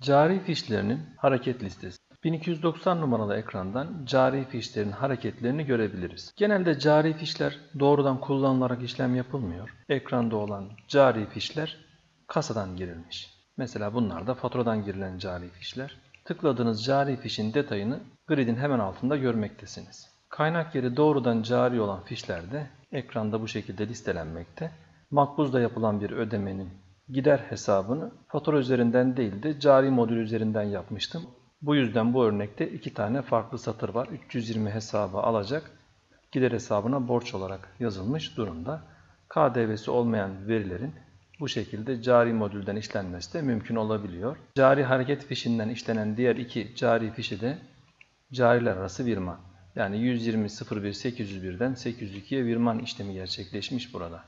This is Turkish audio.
Cari fişlerinin hareket listesi. 1290 numaralı ekrandan cari fişlerin hareketlerini görebiliriz. Genelde cari fişler doğrudan kullanılarak işlem yapılmıyor. Ekranda olan cari fişler kasadan girilmiş. Mesela bunlar da faturadan girilen cari fişler. Tıkladığınız cari fişin detayını gridin hemen altında görmektesiniz. Kaynak yeri doğrudan cari olan fişler de ekranda bu şekilde listelenmekte. Makbuzda yapılan bir ödemenin gider hesabını fatura üzerinden değil de cari modül üzerinden yapmıştım. Bu yüzden bu örnekte iki tane farklı satır var. 320 hesabı alacak gider hesabına borç olarak yazılmış durumda. KDV'si olmayan verilerin bu şekilde cari modülden işlenmesi de mümkün olabiliyor. Cari hareket fişinden işlenen diğer iki cari fişi de cariler arası virman. Yani 120.01.801'den 802'ye virman işlemi gerçekleşmiş burada.